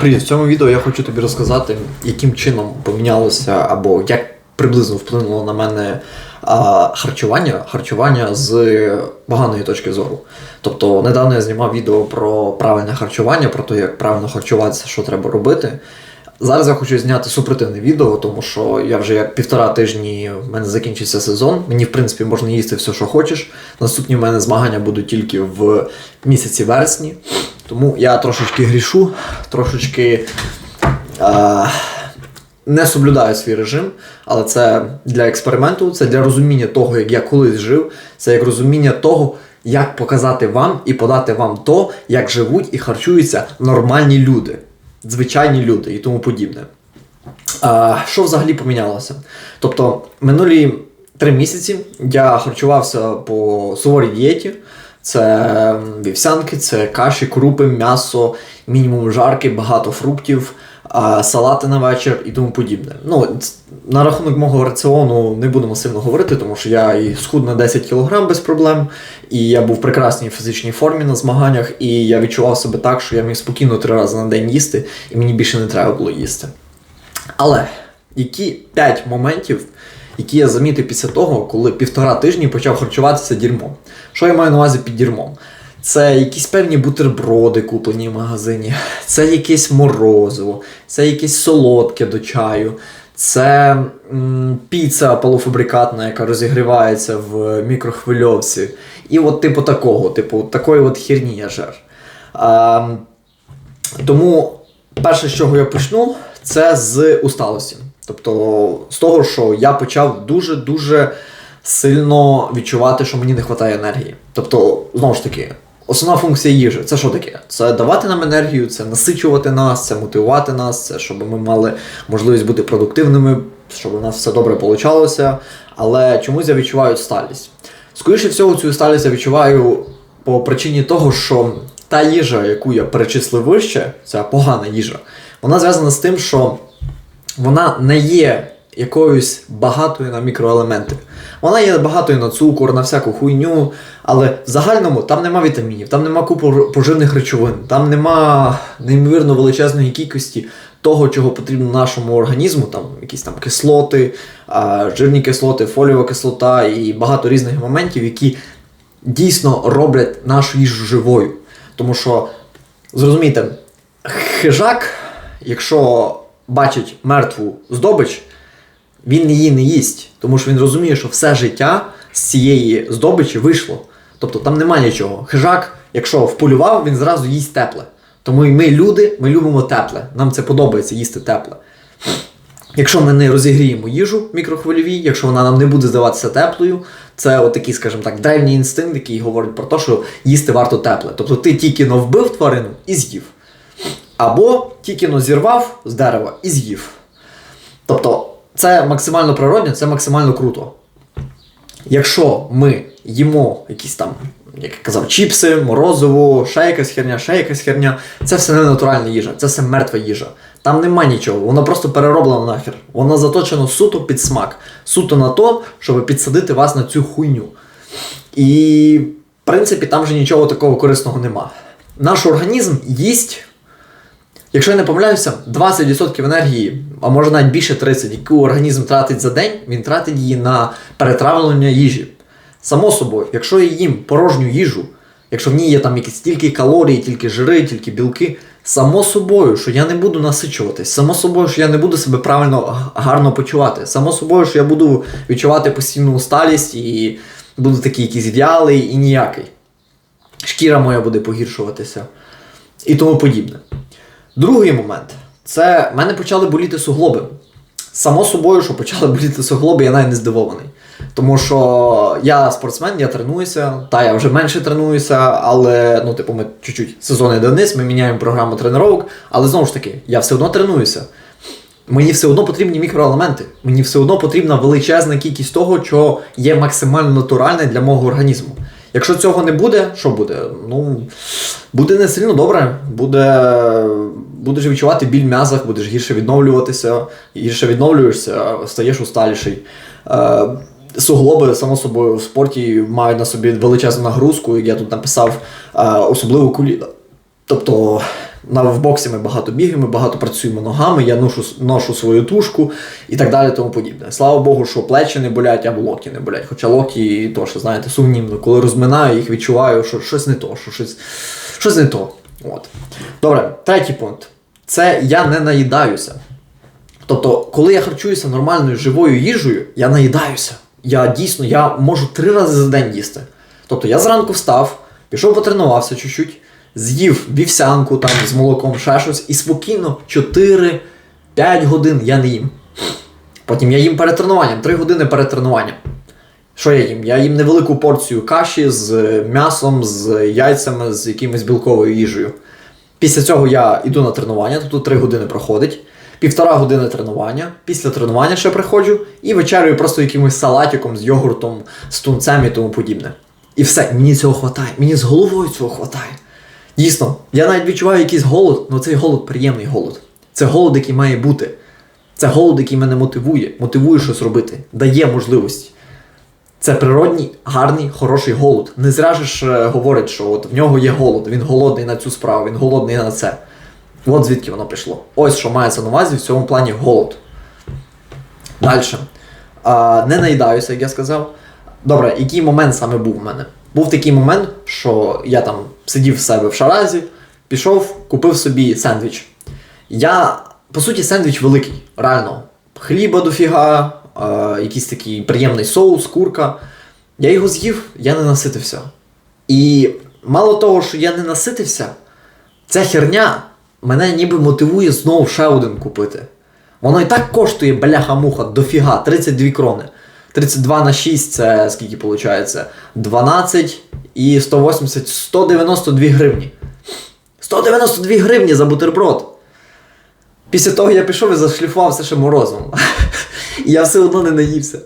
Привіт, в цьому відео я хочу тобі розказати, яким чином помінялося або як приблизно вплинуло на мене а, харчування, харчування з поганої точки зору. Тобто, недавно я знімав відео про правильне харчування, про те, як правильно харчуватися, що треба робити. Зараз я хочу зняти супротивне відео, тому що я вже як півтора тижні в мене закінчився сезон. Мені, в принципі, можна їсти все, що хочеш. Наступні в мене змагання будуть тільки в місяці вересні. Тому я трошечки грішу, трошечки е, не соблюдаю свій режим, але це для експерименту, це для розуміння того, як я колись жив, це як розуміння того, як показати вам і подати вам то, як живуть і харчуються нормальні люди, звичайні люди і тому подібне. А, що взагалі помінялося? Тобто, минулі три місяці я харчувався по суворій дієті. Це вівсянки, це каші, крупи, м'ясо, мінімум жарки, багато фруктів, салати на вечір і тому подібне. Ну, на рахунок мого раціону не будемо сильно говорити, тому що я і схуд на 10 кг без проблем, і я був в прекрасній фізичній формі на змаганнях, і я відчував себе так, що я міг спокійно три рази на день їсти, і мені більше не треба було їсти. Але які 5 моментів, які я замітив після того, коли півтора тижні почав харчуватися дерьмом? Що я маю на увазі під дерьмом? Це якісь певні бутерброди, куплені в магазині, це якесь морозиво, це якесь солодке до чаю, це м, піца полуфабрикатна, яка розігрівається в мікрохвильовці. І от типу такого, типу, такої от херні я жер. А, тому перше, з чого я почну, це з усталості. Тобто з того, що я почав дуже-дуже сильно відчувати, що мені не вистачає енергії. Тобто, знову ж таки, основна функція їжі це що таке? Це давати нам енергію, це насичувати нас, це мотивувати нас, це щоб ми мали можливість бути продуктивними, щоб у нас все добре получалося. Але чомусь я відчуваю сталість. Скоріше всього, цю сталість я відчуваю по причині того, що та їжа, яку я перечислив вище, ця погана їжа, вона зв'язана з тим, що вона не є якоюсь багатою на мікроелементи. Вона є багатою на цукор, на всяку хуйню, але в загальному там нема вітамінів, там нема купу поживних речовин, там нема неймовірно величезної кількості того, чого потрібно нашому організму, там якісь там кислоти, жирні кислоти, фоліова кислота і багато різних моментів, які дійсно роблять нашу їжу живою. Тому що, зрозумійте, хижак, якщо бачить мертву здобич, він її не їсть, тому що він розуміє, що все життя з цієї здобичі вийшло. Тобто там немає нічого. Хижак, якщо вполював, він зразу їсть тепле. Тому і ми, люди, ми любимо тепле. Нам це подобається їсти тепле. Якщо ми не розігріємо їжу мікрохвильовій, якщо вона нам не буде здаватися теплою, це отакий, скажімо так, древній інстинкт, який говорить про те, що їсти варто тепле. Тобто ти тільки но вбив тварину і з'їв. Або тільки но зірвав з дерева і з'їв. Тобто, це максимально природне, це максимально круто. Якщо ми їмо якісь там, як я казав, чіпси, морозиво, ще якась херня, ще якась херня, це все не натуральна їжа, це все мертва їжа. Там нема нічого, воно просто перероблено нахер. Воно заточено суто під смак, суто на то, щоб підсадити вас на цю хуйню. І, в принципі, там вже нічого такого корисного нема. Наш організм їсть Якщо я не помиляюся, 20% енергії, а може навіть більше 30%, яку організм тратить за день, він тратить її на перетравлення їжі. Само собою, якщо я їм порожню їжу, якщо в ній є там якісь тільки калорії, тільки жири, тільки білки, само собою, що я не буду насичуватись, само собою, що я не буду себе правильно гарно почувати, само собою, що я буду відчувати постійну усталість і буду такий якийсь в'ялий і ніякий. Шкіра моя буде погіршуватися і тому подібне. Другий момент це в мене почали боліти суглоби. Само собою, що почали боліти суглоби, я навіть не здивований. Тому що я спортсмен, я тренуюся, та я вже менше тренуюся, але ну, типу, ми чуть-чуть сезон йде ми міняємо програму тренувань, але знову ж таки, я все одно тренуюся. Мені все одно потрібні мікроелементи. Мені все одно потрібна величезна кількість того, що є максимально натуральне для мого організму. Якщо цього не буде, що буде? Ну, буде не сильно добре. Буде, будеш відчувати біль м'язах, будеш гірше відновлюватися, гірше відновлюєшся, стаєш усталіший. Е, суглоби, само собою, в спорті мають на собі величезну нагрузку, як я тут написав, е, особливо коліна. Тобто На в боксі ми багато бігаємо, багато працюємо ногами, я ношу, ношу свою тушку і так далі, тому подібне. Слава Богу, що плечі не болять або локті не болять. Хоча локті теж, знаєте, сумнівно. Коли розминаю їх, відчуваю, що щось не то, що щось, щось не то. От. Добре, третій пункт. Це я не наїдаюся. Тобто, коли я харчуюся нормальною живою їжею, я наїдаюся. Я дійсно я можу три рази за день їсти. Тобто я зранку встав, пішов потренувався чуть-чуть, з'їв вівсянку там з молоком, ще щось, і спокійно 4-5 годин я не їм. Потім я їм перед тренуванням, 3 години перед тренуванням. Що я їм? Я їм невелику порцію каші з м'ясом, з яйцями, з якимось білковою їжею. Після цього я йду на тренування, тобто 3 години проходить. Півтора години тренування. Після тренування ще приходжу і вечерюю просто якимось салатиком з йогуртом, з тунцем і тому подібне. І все, мені цього хватає. Мені з головою цього хватає. Дійсно, я навіть відчуваю якийсь голод, але цей голод приємний голод. Це голод, який має бути. Це голод, який мене мотивує, мотивує щось робити, дає можливості. Це природній, гарний, хороший голод. Не зря ж е, говорить, що от в нього є голод, він голодний на цю справу, він голодний на це. От звідки воно пішло. Ось що мається на увазі в цьому плані голод. Далі. Не наїдаюся, як я сказав. Добре, який момент саме був в мене? Був такий момент, що я там сидів в себе в шаразі, пішов, купив собі сендвіч. Я, по суті, сендвіч великий, реально. Хліба дофіга, е, якийсь такий приємний соус, курка. Я його з'їв, я не наситився. І мало того, що я не наситився, ця херня мене ніби мотивує знову ще один купити. Воно і так коштує бляха-муха дофіга, 32 крони. 32 на 6 це скільки виходить? 12 і 180, 192 гривні. 192 гривні за бутерброд. Після того я пішов і зашліфувався ще морозом. І я все одно не наївся.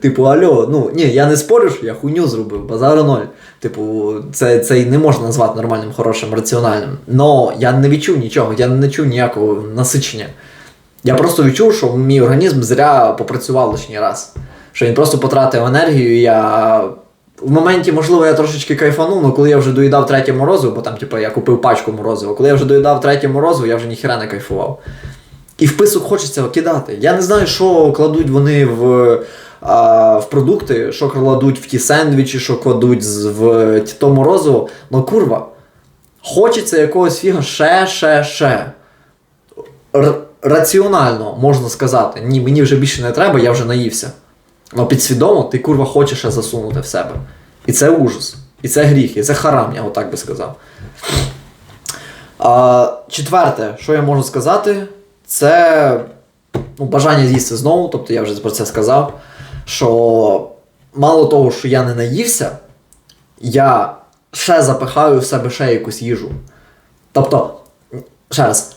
Типу, альо, ну ні, я не спорю, що я хуйню зробив, базару ноль. Типу, це, це і не можна назвати нормальним, хорошим, раціональним. Но я не відчув нічого, я не чув ніякого насичення. Я просто відчув, що мій організм зря попрацював лишній раз. Що він просто потратив енергію, і я. В моменті, можливо, я трошечки кайфанув, але коли я вже доїдав третє морозиво, бо там, типу, я купив пачку морозива, коли я вже доїдав третє морозиво, я вже ніхіра не кайфував. І вписок хочеться кидати. Я не знаю, що кладуть вони в а, в продукти, що кладуть в ті сендвічі, що кладуть в то морозиво. Ну курва. Хочеться якогось фіга ще, ще, ще. Р- раціонально можна сказати, ні, мені вже більше не треба, я вже наївся. Але підсвідомо ти курва хочеш засунути в себе. І це ужас. І це гріх, і це харам, я отак би сказав. А, четверте, що я можу сказати, це ну, бажання з'їсти знову, тобто я вже про це сказав. Що мало того, що я не наївся, я ще запихаю в себе ще якусь їжу. Тобто, ще раз,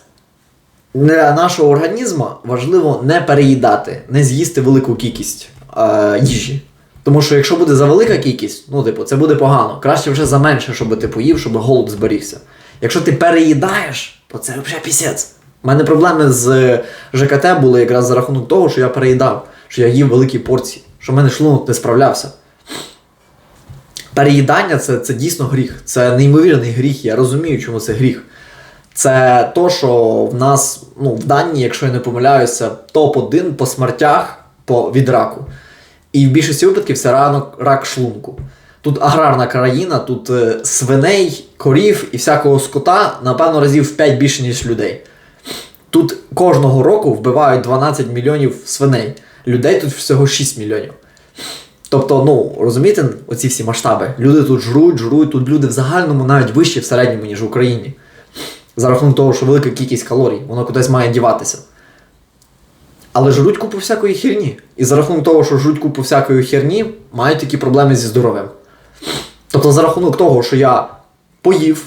для нашого організму важливо не переїдати, не з'їсти велику кількість е, їжі. Тому що якщо буде за велика кількість, ну, типу, це буде погано. Краще вже за менше, щоб ти поїв, щоб голод зберігся. Якщо ти переїдаєш, то це взагалі пісець. У мене проблеми з ЖКТ були якраз за рахунок того, що я переїдав, що я їв великі порції, що в мене шлунок не справлявся. Переїдання це, це дійсно гріх. Це неймовірний гріх. Я розумію, чому це гріх. Це то, що в нас, ну, в Данії, якщо я не помиляюся, топ-1 по смертях по, від раку. І в більшості випадків це ранок, рак шлунку. Тут аграрна країна, тут е, свиней, корів і всякого скота, напевно, разів в 5 більше, ніж людей. Тут кожного року вбивають 12 мільйонів свиней. Людей тут всього 6 мільйонів. Тобто, ну, розумієте, оці всі масштаби. Люди тут жруть, жруть, тут люди в загальному навіть вищі в середньому, ніж в Україні. За рахунок того, що велика кількість калорій, воно кудись має діватися. Але жруть купу всякої херні. І за рахунок того, що жруть купу всякої херні, мають такі проблеми зі здоров'ям. Тобто, за рахунок того, що я поїв,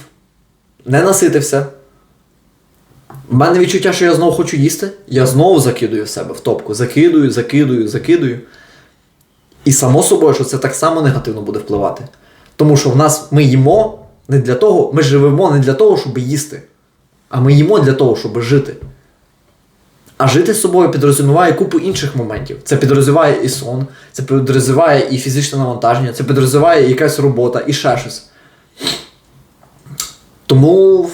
не наситився, в мене відчуття, що я знову хочу їсти, я знову закидую в себе в топку. Закидую, закидую, закидую. І само собою, що це так само негативно буде впливати. Тому що в нас ми їмо не для того, ми живемо не для того, щоб їсти, а ми їмо для того, щоб жити. А жити з собою підрозуміває купу інших моментів. Це підрозуміває і сон, це підрозуміває і фізичне навантаження, це підрозуміває якась робота, і ще щось. Тому,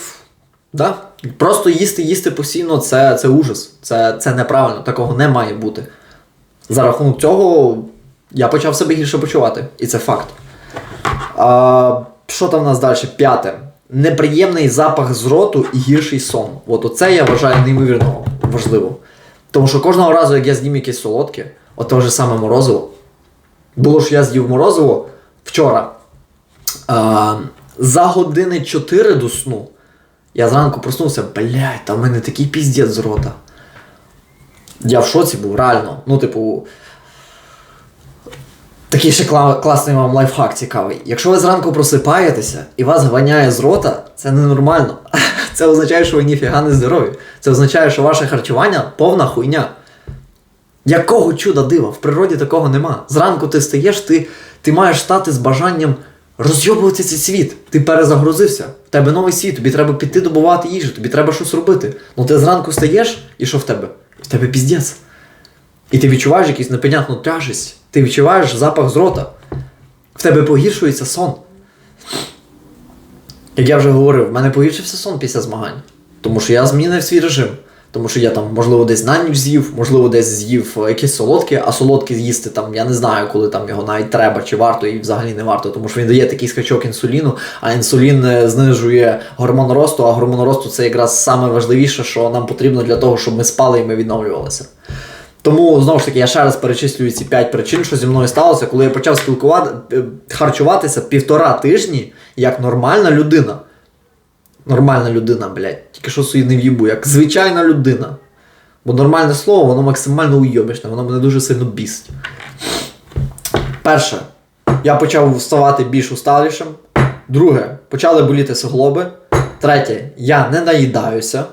да, Просто їсти, їсти постійно це, це ужас. Це, це неправильно, такого не має бути. За рахунок цього я почав себе гірше почувати, і це факт. А, що там у нас далі? П'яте. Неприємний запах з роту і гірший сон. От оце я вважаю неймовірно важливо. Тому що кожного разу, як я з'їм якесь солодке, от те ж саме морозиво. Було ж я з'їв морозиво вчора. А, за години 4 до сну. Я зранку проснувся, блядь, та в мене такий піздець з рота. Я в шоці був, реально. Ну, типу. Такий ще класний вам лайфхак цікавий. Якщо ви зранку просипаєтеся і вас ганяє з рота, це ненормально. Це означає, що ви ніфіга не здорові. Це означає, що ваше харчування повна хуйня. Якого чуда дива? В природі такого нема. Зранку ти стаєш, ти, ти маєш стати з бажанням розйобувати цей світ. Ти перезагрузився. В тебе новий світ, тобі треба піти добувати їжу, тобі треба щось робити. Ну ти зранку стаєш, і що в тебе? В тебе піздець. І ти відчуваєш якусь непонятну тяжесть, ти відчуваєш запах з рота. В тебе погіршується сон. Як я вже говорив, в мене погіршився сон після змагань. Тому що я змінив свій режим. Тому що я там, можливо, десь на ніч з'їв, можливо, десь з'їв якесь солодке, а солодке з'їсти там, я не знаю, коли там його навіть треба, чи варто, і взагалі не варто, тому що він дає такий скачок інсуліну, а інсулін е, знижує гормон росту, а гормон росту це якраз саме важливіше, що нам потрібно для того, щоб ми спали і ми відновлювалися. Тому знову ж таки я ще раз перечислюю ці 5 причин, що зі мною сталося, коли я почав спілкувати, е, харчуватися півтора тижні як нормальна людина. Нормальна людина, блядь. Тільки що собі не в'їбу, як звичайна людина. Бо нормальне слово, воно максимально уйобічне, воно мене дуже сильно бісить. Перше, я почав вставати більш усталішим. Друге, почали боліти суглоби. Третє, я не наїдаюся.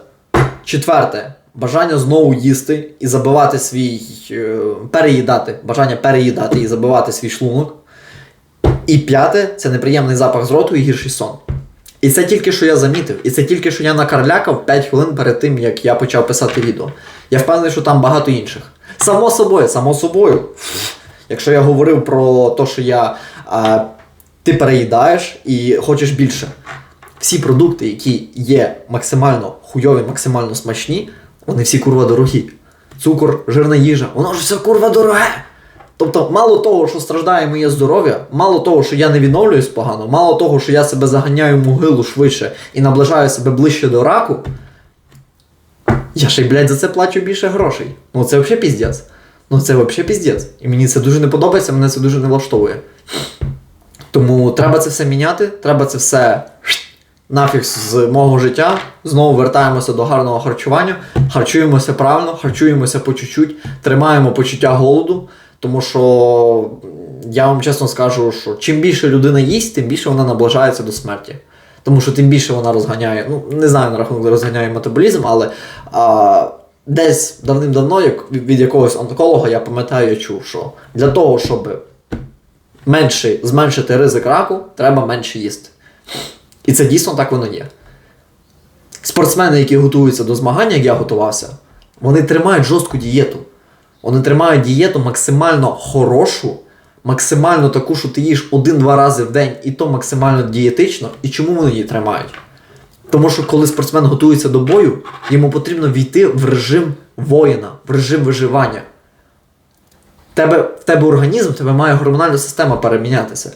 Четверте, бажання знову їсти і забивати свій. е, переїдати. Бажання переїдати і забивати свій шлунок. І п'яте це неприємний запах з роту і гірший сон. І це тільки що я замітив, і це тільки що я накарлякав 5 хвилин перед тим, як я почав писати відео. Я впевнений, що там багато інших. Само собою, само собою. Якщо я говорив про те, що я, а, ти переїдаєш і хочеш більше. Всі продукти, які є максимально хуйові, максимально смачні, вони всі курва дорогі. Цукор, жирна їжа, воно ж все курва дороге. Тобто, мало того, що страждає моє здоров'я, мало того, що я не відновлююсь погано, мало того, що я себе заганяю в могилу швидше і наближаю себе ближче до раку, я ще й, блядь, за це плачу більше грошей. Ну це взагалі піздець. Ну це взагалі піздець. І мені це дуже не подобається, мене це дуже не влаштовує. Тому треба це все міняти, треба це все нафіг з мого життя. Знову вертаємося до гарного харчування, харчуємося правильно, харчуємося по чуть-чуть, тримаємо почуття голоду. Тому що я вам чесно скажу, що чим більше людина їсть, тим більше вона наближається до смерті. Тому що тим більше вона розганяє, ну не знаю на рахунок розганяє метаболізм, але а, десь давним-давно, як від якогось онколога, я пам'ятаю, я чув, що для того, щоб менше, зменшити ризик раку, треба менше їсти. І це дійсно так воно є. Спортсмени, які готуються до змагання, як я готувався, вони тримають жорстку дієту. Вони тримають дієту максимально хорошу, максимально таку, що ти їш один-два рази в день, і то максимально дієтично. І чому вони її тримають? Тому що коли спортсмен готується до бою, йому потрібно війти в режим воїна, в режим виживання. Тебе, в тебе організм, в тебе має гормональна система перемінятися.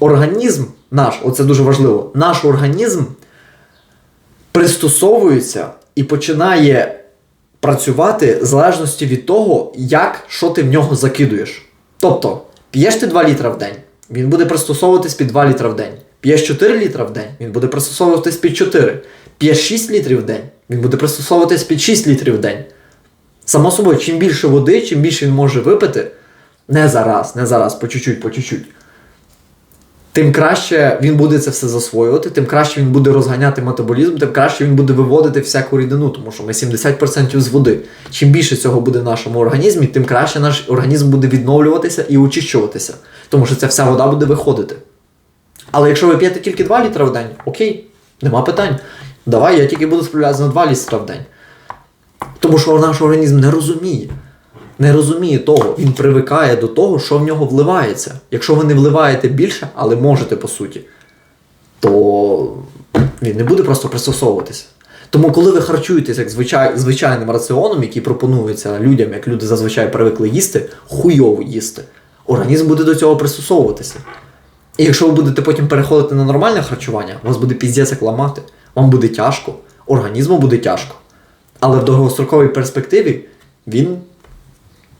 Організм наш, оце дуже важливо, наш організм пристосовується і починає працювати в залежності від того, як що ти в нього закидуєш. Тобто, п'єш ти 2 літра в день, він буде пристосовуватись під 2 літра в день. П'єш 4 літра в день, він буде пристосовуватись під 4. П'єш 6 літрів в день, він буде пристосовуватись під 6 літрів в день. Само собою, чим більше води, чим більше він може випити, не зараз, не зараз, по чуть-чуть, по чуть-чуть. Тим краще він буде це все засвоювати, тим краще він буде розганяти метаболізм, тим краще він буде виводити всяку рідину, тому що ми 70% з води. Чим більше цього буде в нашому організмі, тим краще наш організм буде відновлюватися і очищуватися, тому що ця вся вода буде виходити. Але якщо ви п'єте тільки 2 літра в день, окей, нема питань. Давай я тільки буду справлятися на 2 літра в день. Тому що наш організм не розуміє. Не розуміє того, він привикає до того, що в нього вливається. Якщо ви не вливаєте більше, але можете по суті, то він не буде просто пристосовуватися. Тому, коли ви харчуєтесь як звичай, звичайним раціоном, який пропонується людям, як люди зазвичай привикли їсти, хуйово їсти, організм буде до цього пристосовуватися. І якщо ви будете потім переходити на нормальне харчування, вас буде піздець ламати, вам буде тяжко, організму буде тяжко. Але в довгостроковій перспективі він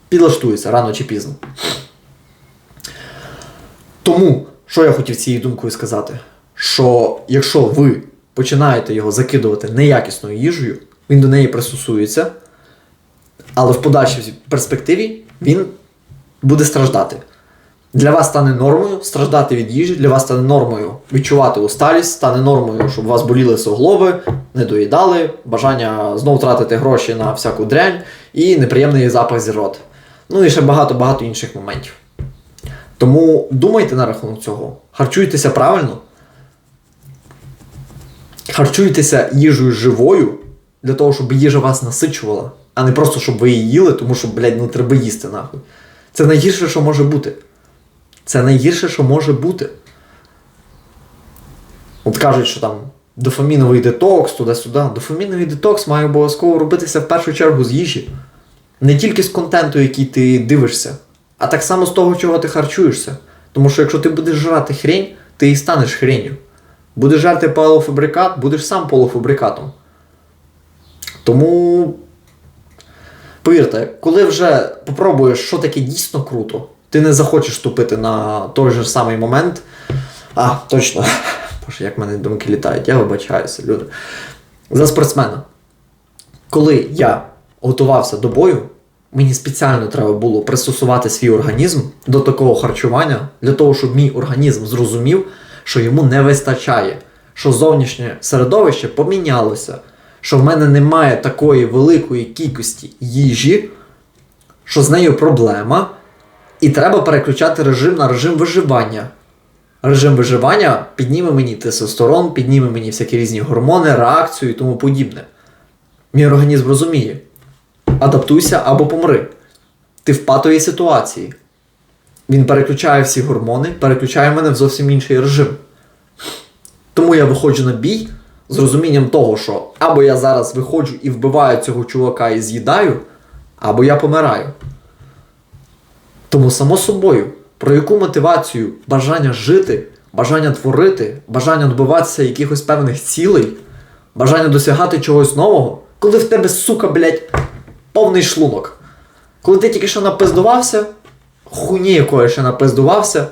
підлаштується рано чи пізно. Тому, що я хотів цією думкою сказати, що якщо ви починаєте його закидувати неякісною їжею, він до неї пристосується, але в подальшій перспективі він буде страждати. Для вас стане нормою страждати від їжі, для вас стане нормою відчувати усталість, стане нормою, щоб у вас боліли суглоби, не доїдали, бажання знову тратити гроші на всяку дрянь і неприємний запах зі рот. Ну і ще багато-багато інших моментів. Тому думайте на рахунок цього. Харчуйтеся правильно. Харчуйтеся їжею живою для того, щоб їжа вас насичувала, а не просто щоб ви її їли, тому що, блядь, ну треба їсти нахуй. Це найгірше, що може бути. Це найгірше, що може бути. От кажуть, що там дофаміновий детокс, туди-сюди. Дофаміновий детокс має обов'язково робитися в першу чергу з їжі. Не тільки з контенту, який ти дивишся, а так само з того, чого ти харчуєшся. Тому що якщо ти будеш жрати хрень, ти і станеш хренью. Будеш жарти полуфабрикат, будеш сам полуфабрикатом. Тому, повірте, коли вже попробуєш, що таке дійсно круто, ти не захочеш тупити на той же самий момент. А, точно. Боже, як в мене думки літають, я вибачаюся, люди. За спортсмена. Коли я готувався до бою, мені спеціально треба було пристосувати свій організм до такого харчування, для того, щоб мій організм зрозумів, що йому не вистачає, що зовнішнє середовище помінялося, що в мене немає такої великої кількості їжі, що з нею проблема, і треба переключати режим на режим виживання. Режим виживання підніме мені тестостерон, підніме мені всякі різні гормони, реакцію і тому подібне. Мій організм розуміє. Адаптуйся або помри. Ти в патовій ситуації. Він переключає всі гормони, переключає мене в зовсім інший режим. Тому я виходжу на бій з розумінням того, що або я зараз виходжу і вбиваю цього чувака і з'їдаю, або я помираю. Тому, само собою, про яку мотивацію бажання жити, бажання творити, бажання добиватися якихось певних цілей, бажання досягати чогось нового, коли в тебе, сука, блядь, повний шлунок. Коли ти тільки що напиздувався, хуйні якої ще напиздувався,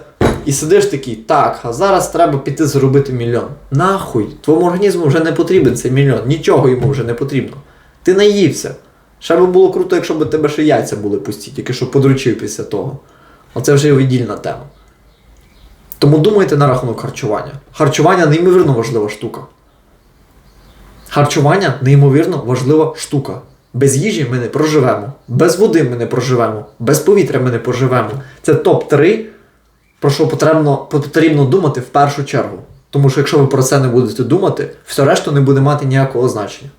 і сидиш такий, так, а зараз треба піти заробити мільйон. Нахуй, твоєму організму вже не потрібен цей мільйон, нічого йому вже не потрібно. Ти наївся. Ще би було круто, якщо б тебе ще яйця були пусті, тільки що подручив після того. Оце вже віддільна тема. Тому думайте на рахунок харчування. Харчування неймовірно важлива штука. Харчування неймовірно важлива штука. Без їжі ми не проживемо, без води ми не проживемо, без повітря ми не проживемо. Це топ-3, про що потрібно, потрібно думати в першу чергу. Тому що якщо ви про це не будете думати, все решта не буде мати ніякого значення.